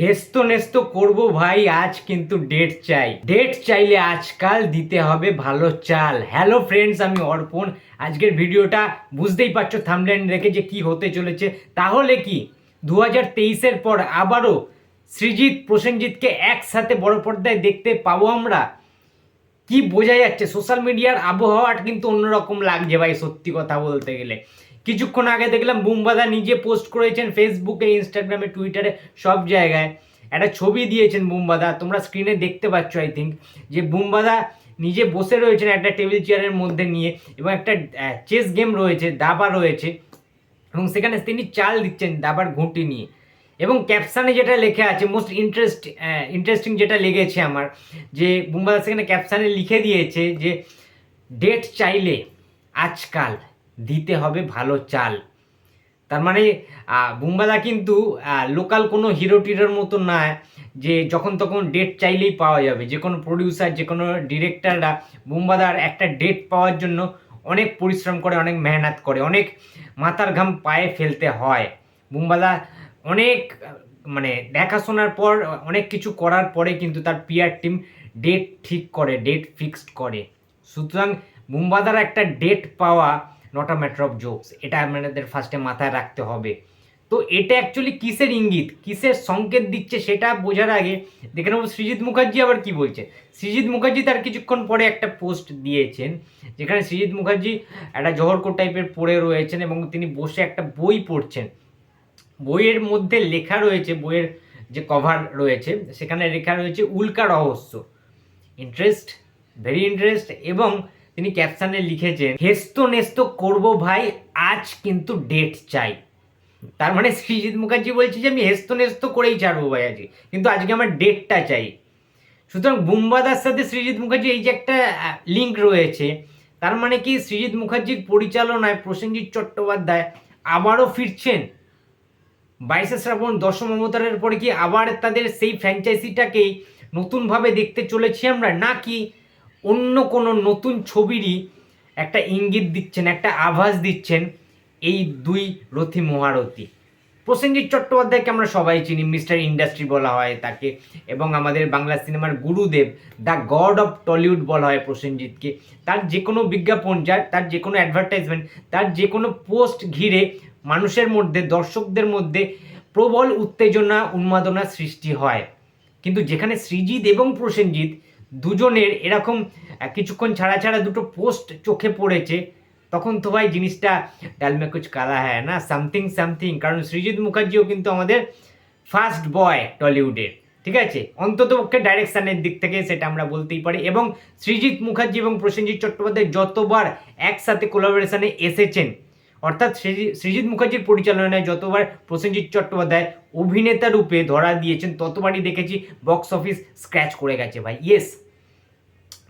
হেস্ত নেস্ত করব ভাই, আজ কিন্তু ডেট চাই। ডেট চাইলে আজকাল দিতে হবে ভালো চাল। হ্যালো ফ্রেন্ডস আমি অর্পণ। আজকের ভিডিওটা বুঝতেই পারছ থামলেন রেখে যে কি হতে চলেছে। তাহলে কি দু হাজার তেইশের পর আবারও সৃজিৎ, প্রসেনজিৎকে একসাথে বড় পর্দায় দেখতে পাবো আমরা? কি বোঝা যাচ্ছে? সোশ্যাল মিডিয়ার আবহাওয়াটা কিন্তু অন্যরকম লাগছে ভাই, সত্যি কথা বলতে গেলে। কিছুক্ষণ আগে দেখলাম বুমবাদা নিজে পোস্ট করেছেন ফেসবুকে ইনস্টাগ্রামে টুইটারে সব জায়গায়। একটা ছবি দিয়েছেন বুমবাদা, তোমরা স্ক্রিনে দেখতে পাচ্ছ আই থিঙ্ক যে বুমবাদা নিজে বসে রয়েছেন একটা টেবিল চেয়ারের মধ্যে নিয়ে এবং একটা চেস গেম রয়েছে, দাবা রয়েছে। এবং সেখানে তিনি চাল দিচ্ছেন, দাবার ঘুঁটি নিয়ে। এবং ক্যাপশানে যেটা লেখা আছে মোস্ট ইন্টারেস্ট ইন্টারেস্টিং যেটা লেগেছে আমার, যে বুম্বাদা সেখানে ক্যাপশানে লিখে দিয়েছে যে ডেট চাইলে আজকাল দিতে হবে ভালো চাল। তার মানে বুম্বাদা কিন্তু লোকাল কোনো হিরো টিরোর মতো না, যে যখন তখন ডেট চাইলেই পাওয়া যাবে। যে কোনো প্রডিউসার যে কোনো ডিরেক্টররা বুম্বাদার একটা ডেট পাওয়ার জন্য অনেক পরিশ্রম করে, অনেক মেহনত করে, অনেক মাথার ঘাম পায়ে ফেলতে হয়। বুম্বাদা অনেক মানে দেখাশোনার পর, অনেক কিছু করার পরে কিন্তু তার পিয়ার টিম ডেট ঠিক করে ডেট ফিক্সড করে। সুতরাং বুম্বাদার একটা ডেট পাওয়া not a matter of jokes এটা আমাদের ফার্স্টে মাথায় রাখতে হবে। তো এটা অ্যাকচুয়ালি কিসের ইঙ্গিত? কিসের সংকেত দিচ্ছে সেটা বোঝার আগে দেখে নেব সৃজিৎ মুখার্জি আবার কি বলছে। সৃজিৎ মুখার্জি তার কিছুক্ষণ পরে একটা পোস্ট দিয়েছেন, যেখানে সৃজিৎ মুখার্জি একটা জহরকোট টাইপের পড়ে রয়েছেন এবং তিনি বসে একটা বই পড়ছেন। বইয়ের মধ্যে লেখা রয়েছে, বইয়ের যে কভার রয়েছে, সেখানে লেখা রয়েছে উল্কা রহস্য। ইন্টারেস্ট ভেরি ইন্টারেস্ট এবং তিনি ক্যাপশানে লিখেছেন, হেস্ত নেস্ত করব ভাই, আজ কিন্তু ডেট চাই। তার মানে সৃজিৎ মুখার্জি বলছে যে, আমি হেস্ত নেস্ত করেই ছাড়বো ভাই আজকে, কিন্তু আজকে আমার ডেটটা চাই। সুতরাং বুম্বাদার সাথে সৃজিৎ মুখার্জি এই যে একটা লিঙ্ক রয়েছে, তার মানে কি সৃজিৎ মুখার্জির পরিচালনায় প্রসেনজিৎ চট্টোপাধ্যায় আবারও ফিরছেন? বাইশে শ্রাবণ দশম অবতারের পরে কি আবার তাদের সেই ফ্র্যাঞ্চাইজিটাকেই নতুনভাবে দেখতে চলেছি আমরা? নাকি অন্য কোনো নতুন ছবিরই একটা ইঙ্গিত দিচ্ছেন, একটা আভাস দিচ্ছেন এই দুই রথী মহারথী? প্রসেনজিৎ চট্টোপাধ্যায়কে আমরা সবাই চিনি, মিস্টার ইন্ডাস্ট্রি বলা হয় তাকে, এবং আমাদের বাংলা সিনেমার গুরুদেব, দ্য গড অফ টলিউড বলা হয় প্রসেনজিৎকে। তার যে কোনো বিজ্ঞাপন, যার, তার যে কোনো অ্যাডভার্টাইজমেন্ট তার যে কোনো পোস্ট ঘিরে মানুষের মধ্যে, দর্শকদের মধ্যে প্রবল উত্তেজনা, উন্মাদনা সৃষ্টি হয়। কিন্তু যেখানে সৃজিৎ এবং প্রসেনজিৎ দুজনের এরকম কিছুক্ষণ ছাড়া ছাড়া দুটো পোস্ট চোখে পড়েছে, তখন তো ভাই জিনিসটা ডাল মে কুচ কালা হ্যায়, না? সামথিং সামথিং কারণ সৃজিৎ মুখার্জিও কিন্তু আমাদের ফার্স্ট বয় টলিউডের ঠিক আছে? অন্তত পক্ষে ডাইরেকশনের দিক থেকে সেটা আমরা বলতেই পারি। এবং সৃজিৎ মুখার্জি এবং প্রসেনজিৎ চট্টোপাধ্যায় যতবার একসাথে কোলাবোরেশনে এসেছেন অর্থাৎ সৃজি- সৃজিৎ মুখার্জির পরিচালনায় যতবার প্রসেনজিৎ চট্টোপাধ্যায় অভিনেতা রূপে ধরা দিয়েছেন, ততবারই দেখেছি বক্স অফিস স্ক্র্যাচ করে গেছে ভাই। ইয়েস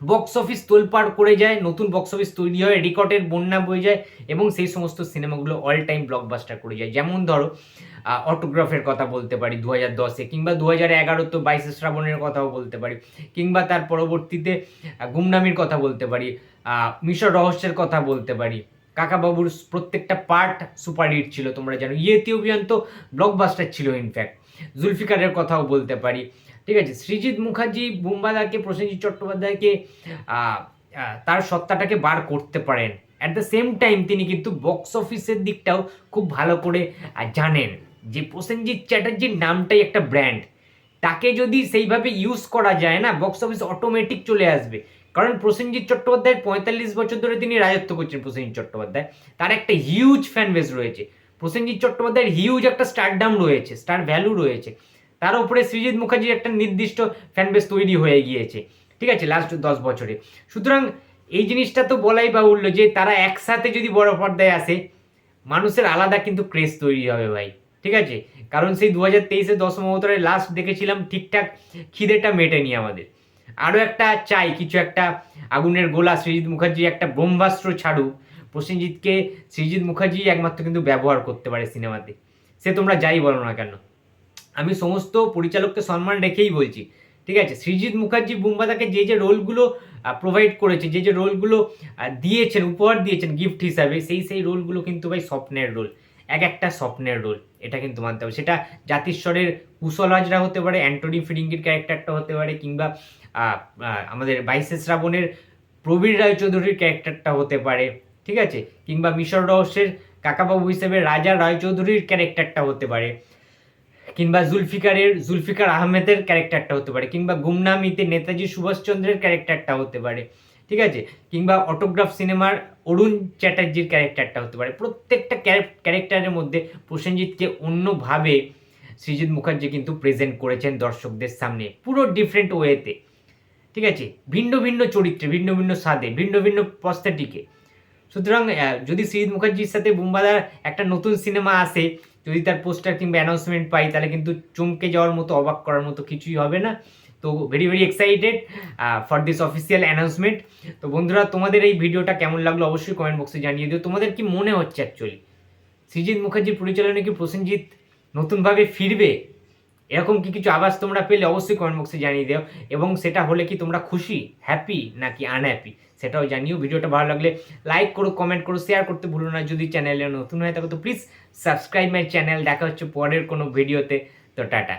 বক্স অফিস তোলপাড় করে যায়, নতুন বক্স অফিস তৈরি হয় রেকর্ডের বন্যা বয়ে যায় এবং সেই সমস্ত সিনেমাগুলো অল টাইম ব্লকবাস্টার করে যায়। যেমন ধরো অটোগ্রাফের কথা বলতে পারি দু হাজার দশে, কিংবা দু হাজার এগারো তো বাইশে শ্রাবণের কথাও বলতে পারি, কিংবা তার পরবর্তীতে গুমনামির কথা বলতে পারি মিশর রহস্যের কথা বলতে পারি। কাকাবাবুর প্রত্যেকটা পার্ট সুপার হিট ছিল, তোমরা জানো। ইয়েতি অভিযান তো ব্লকবাস্টার ছিল ইনফ্যাক্ট জুলফিকারের কথাও বলতে পারি। ঠিক আছে, সৃজিৎ মুখার্জি বুম্বাদাকে, প্রসেনজিৎ চট্টোপাধ্যায়কে তার সত্তাটাকে বার করতে পারেন। অ্যাট দ্য সেম টাইম তিনি কিন্তু বক্স অফিসের দিকটাও খুব ভালো করে জানেন যে প্রসেনজিৎ চ্যাটার্জির নামটাই একটা ব্র্যান্ড তাকে যদি সেইভাবে ইউজ করা যায় না বক্স অফিস অটোমেটিক চলে আসবে। কারণ প্রসেনজিৎ চট্টোপাধ্যায়ের পঁয়তাল্লিশ বছর ধরে তিনি রাজত্ব করছেন প্রসেনজিৎ চট্টোপাধ্যায়। তার একটা হিউজ ফ্যান বেস রয়েছে। প্রসেনজিৎ চট্টোপাধ্যায়ের হিউজ একটা স্টারডাম রয়েছে স্টার ভ্যালু রয়েছে। তার উপরে সৃজিৎ মুখার্জির একটা নির্দিষ্ট ফ্যান বেস তৈরি হয়ে গিয়েছে। ঠিক আছে লাস্ট দশ বছরে। সুতরাং এই জিনিসটা তো বলাই বাহুল্য যে তারা একসাথে যদি বড় পর্দায় আসে, মানুষের আলাদা কিন্তু ক্রেজ তৈরি হবে ভাই। ঠিক আছে? কারণ সেই দু হাজার তেইশে দশম অবতারে লাস্ট দেখেছিলাম, ঠিকঠাক খিদেটা মেটেনি আমাদের। আরও একটা চাই, কিছু একটা আগুনের গোলা সৃজিৎ মুখার্জি একটা ব্রহ্মাস্ত্র ছাড়ুক প্রসেনজিৎকে সৃজিৎ মুখার্জি একমাত্র কিন্তু ব্যবহার করতে পারে সিনেমাতে। সে তোমরা যাই বলো না কেন। আমি সমস্ত পরিচালককে সম্মান রেখেই বলছি, ঠিক আছে? সৃজিৎ মুখার্জি বুম্বাদাকে যে যে রোলগুলো প্রোভাইড করেছে, যে যে রোলগুলো দিয়েছেন, উপহার দিয়েছেন গিফট হিসাবে, সেই সেই রোলগুলো কিন্তু ভাই স্বপ্নের রোল। এক একটা স্বপ্নের রোল, এটা কিন্তু মানতে হবে। সেটা জাতিস্বরের কুশল হাজরা হতে পারে, অ্যান্টনি ফিরিঙ্গির ক্যারেক্টারটা হতে পারে, কিংবা আমাদের বাইশে শ্রাবণের প্রবীর রায়চৌধুরীর ক্যারেক্টারটা হতে পারে, ঠিক আছে? কিংবা মিশর রহস্যের কাকাবাবু হিসেবে রাজা রায়চৌধুরীর ক্যারেক্টারটা হতে পারে, কিংবা জুলফিকারের, জুলফিকার আহমেদের ক্যারেক্টারটা হতে পারে, কিংবা গুমনামিতে নেতাজি সুভাষচন্দ্রের ক্যারেক্টারটা হতে পারে, ঠিক আছে? কিংবা অটোগ্রাফ সিনেমার অরুণ চ্যাটার্জির ক্যারেক্টারটা হতে পারে। প্রত্যেকটা ক্যারেক্টারের মধ্যে প্রসেনজিৎকে অন্যভাবে সৃজিৎ মুখার্জি কিন্তু প্রেজেন্ট করেছেন দর্শকদের সামনে, পুরো ডিফারেন্ট ওয়েতে। ঠিক আছে? ভিন্ন ভিন্ন চরিত্রে, ভিন্ন ভিন্ন স্বাদে, ভিন্ন ভিন্ন পস্তাটিকে সুতরাং যদি সৃজিৎ মুখার্জির সাথে বুম্বাদার একটা নতুন সিনেমা আসে, যদি তার পোস্টার কিংবা অ্যানাউন্সমেন্ট পাই, তাহলে কিন্তু চমকে যাওয়ার মতো, অবাক করার মতো কিছুই হবে না। তো very very excited for this official announcement তো বন্ধুরা, তোমাদের এই ভিডিওটা কেমন লাগল অবশ্যই কমেন্ট বক্সে জানিয়ে দিও। তোমাদের কি মনে হচ্ছে অ্যাকচুয়ালি সৃজিৎ মুখার্জির পরিচালনায় কি প্রসেনজিৎ নতুনভাবে ফিরবে? এরকম কি কিছু আওয়াজ তোমরা পেলে? অবশ্যই কমেন্ট বক্সে জানিয়ে দিও। এবং সেটা হলে কি তোমরা খুশি হ্যাপি নাকি আনহ্যাপি সেটাও জানিও। ভিডিওটা ভালো লাগলে লাইক করো কমেন্ট করো শেয়ার করতে ভুলো না। যদি চ্যানেলে নতুন হয়ে থাকো, তো প্লিজ সাবস্ক্রাইব মাই চ্যানেল দেখা হচ্ছে পরের কোনো ভিডিওতে তো টাটা।